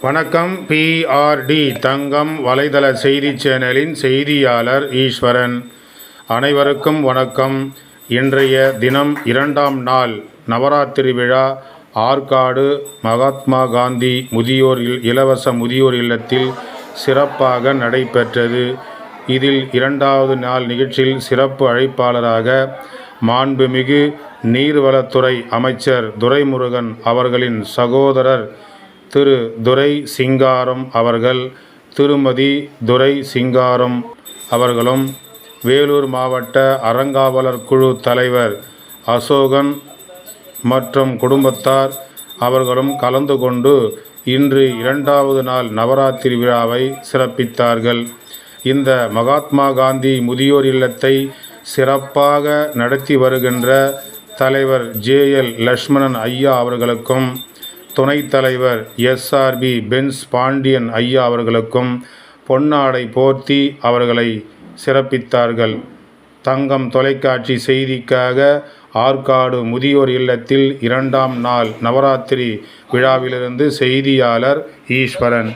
வணக்கம் பிஆர்டி தங்கம் வலைதள செய்தி சேனலின் செய்தியாளர் ஈஸ்வரன். அனைவருக்கும் வணக்கம். இன்றைய தினம் இரண்டாம் நாள் நவராத்திரி விழா. ஆற்காடு மகாத்மா காந்தி முதியோர் இல்- இலவச முதியோர் இல்லத்தில் சிறப்பாக நடைபெற்றது. இதில் இரண்டாவது நாள் நிகழ்ச்சியில் சிறப்பு அழைப்பாளராக மாண்புமிகு நீர்வளத்துறை அமைச்சர் துரைமுருகன் அவர்களின் சகோதரர் திரு துரை சிங்காரம் அவர்கள் திருமதி துரை சிங்காரம் அவர்களும் வேலூர் மாவட்ட அறங்காவலர் குழு தலைவர் அசோகன் மற்றும் குடும்பத்தார் அவர்களும் கலந்து கொண்டு இன்று இரண்டாவது நாள் நவராத்திரி விழாவை சிறப்பித்தார்கள். இந்த மகாத்மா காந்தி முதியோர் இல்லத்தை சிறப்பாக நடத்தி வருகின்ற தலைவர் ஜேஎல் லக்ஷ்மணன் ஐயா அவர்களுக்கும் துணைத் தலைவர் எஸ்ஆர்பி பென்ஸ் பாண்டியன் ஐயா அவர்களுக்கும் பொன்னாடை போர்த்தி அவர்களை சிறப்பித்தார்கள். தங்கம் தொலைக்காட்சி செய்திக்காக ஆற்காடு முதியோர் இல்லத்தில் இரண்டாம் நாள் நவராத்திரி விழாவிலிருந்து செய்தியாளர் ஈஸ்வரன்.